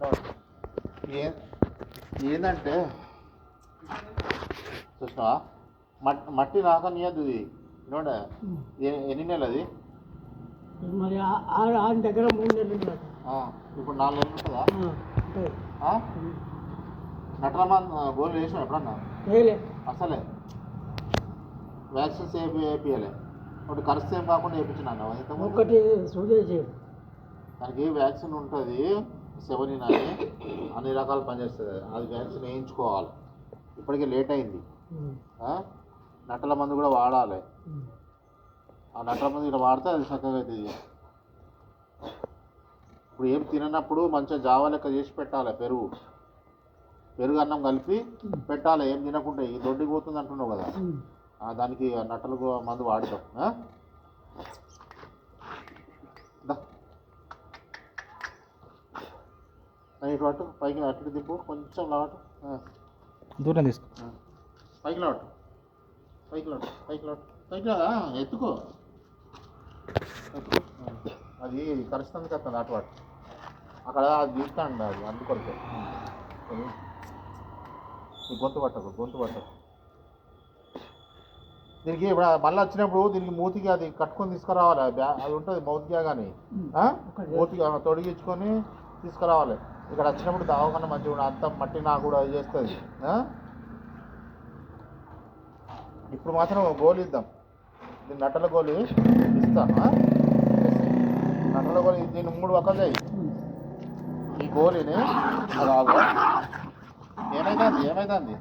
ఏ ఏంటంటే చూసినావా? మట్టి మట్టి రాకనియద్దు ఇది. నోడ ఎన్ని నెలలు అది మరి దగ్గర మూడు నెలలు ఇప్పుడు నాలుగు నెలలు ఉంటుందా? నటరమాన్ గోల్ వేసినా ఎప్పుడన్నా? అసలే. వ్యాక్సిన్స్ ఏ వేపియలే ఒకటి కరిస్తే ఏం కాకుండా వేయించినాను ఒకటి దానికి వ్యాక్సిన్ ఉంటుంది. సెవెనిన్ అని అన్ని రకాలు పనిచేస్తుంది అది వ్యాక్సిన్ వేయించుకోవాలి ఇప్పటికే లేట్ అయింది? నట్టల మందు కూడా వాడాలి. ఆ నట్టల మందు ఇక్కడ వాడితే అది చక్కగా అవుతుంది. ఇప్పుడు ఏం తిననప్పుడు మంచిగా జావా లెక్క చేసి పెట్టాలి పెరుగు. పెరుగు అన్నం కలిపి పెట్టాలి. ఏం తినకుండా ఈ దొడ్డికి పోతుంది అంటున్నావు కదా. దానికి ఆ నట్టలకు మందు వాడతాం ఆ? దా. అటు పైకి అటు దింపు కొంచెం లాటు. దూరం తీసుకో. పైకి లాటు. పైకి లాటు పైకి లాటు. పైకి ఎత్తుకో. ఎత్తుకో. అది కరుస్తుంది కదా అటు అటు. అక్కడ అది తీస్తాండి అది అందుకొరకే గొంతు పట్టకు గొంతు పట్టకు. దీనికి ఇప్పుడు మళ్ళీ వచ్చినప్పుడు దీనికి మూతికి అది కట్టుకొని తీసుకురావాలి. అది ఉంటుంది మౌత్ బ్యాగ్ అని ఆ? మూతికి ఆ తొడిగించుకొని తీసుకురావాలి. ఇక్కడ వచ్చినప్పుడు దావకుండా మంచిగా ఉండాలి. అంత మట్టి నాకు కూడా అది చేస్తుంది. ఇప్పుడు మాత్రం గోలు ఇద్దాం. దీన్ని నట్టల గోలు ఇస్తాను నట్టల గోలు దీన్ని మూడు ఒక్కలు చేయి. ఈ గోలిని రాదు ఆగు ఏమైతుంది ఏమైతుంది?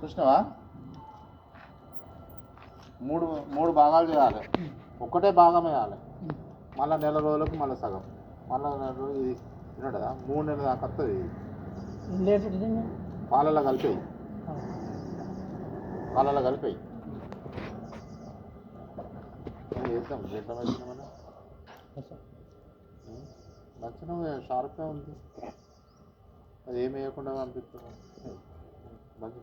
చూసినావా? మూడు మూడు భాగాలు చేయాలి. ఒక్కటే భాగం వేయాలి. మళ్ళీ నెల రోజులకు మళ్ళీ సగం. మళ్ళీ నెల రోజులు ఇది తిన్నాడు కదా మూడు నెలల దాకా వస్తుంది పాలలో కలిపేయి. పాలలో కలిపేయి. వేద్దాం ఎంత వచ్చిన మన? నచ్చిన షార్ప్గా ఉంది. అది ఏమి వేయకుండా పంపిస్తున్నాం మంచి